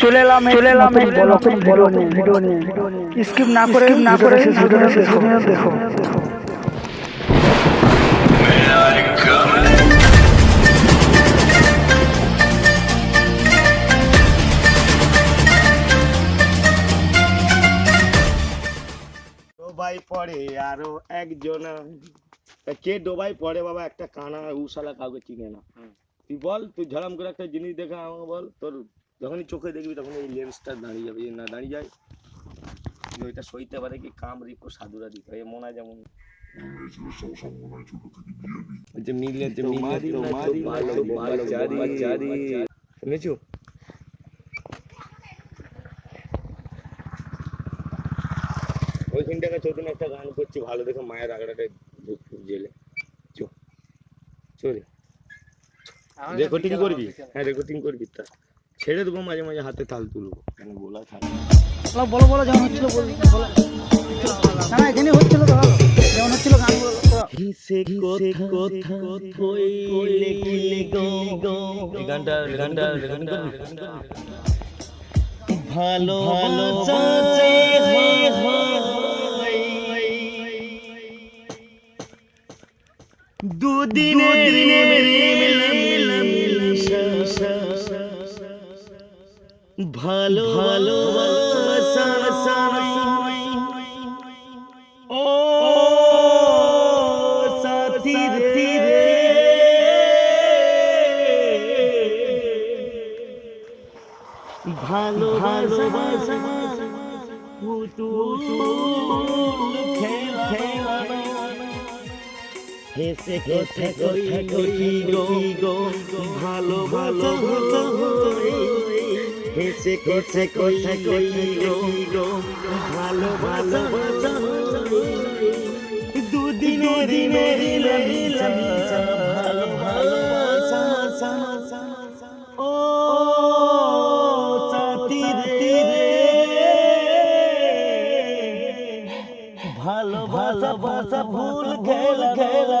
চলে এলাম চলে এলাম এই ব্লকের ভিডিও নিয়ে ভিডিও নিয়ে স্কিপ না করে না করে শেষ ভিডিওটা শেষ পর্যন্ত দেখো ডোবাই পড়ে আরো একজন তা কে ডোবাই পড়ে বাবা একটা কানা উশালা কাউকে চিনে না তুই বল তুই ঝড়াম করে একটা জিনিস দেখে আমাকে বল তোর যখনই চোখে দেখবি তখন এই লেন্সটা দাঁড়িয়ে যাবে না দাঁড়িয়ে যায় ওইটা সইতে পারে কি কাম রিপো সাধুরা দিতে হয় মনে হয় যেমন শুনেছো ওইখানটাকে একটা গান করছি ভালো দেখে মায়ের ফুপ জেলে চো চলে রেকর্ডিং করবি হ্যাঁ রেকর্ডিং করবি তা ছেড়ে দেবো মাঝে মাঝে হাতে তাল তুলবো। কেন গোলা থাকে। বলো বলো যেমন হচ্ছিল এখানে হচ্ছিল যেমন হচ্ছিল গান বলো কথা কথা কইলে কি গো? এই গানটা গানটা রেকর্ডিং ভালো ভালো দুদিনের ভালো ভালো ও সাথী রে ভালো ভালোবাসা হেসে হেসে কথা কই গো ভালো ভালো হেসে হেসে কথা কই গো ভালো ভালো দুদিনের দিনের ভালো ভালোবাসা ও সাথী রে ভালোবাসা ভাষা ভুল। খেল খেল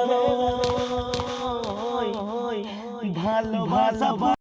ভালোবাসা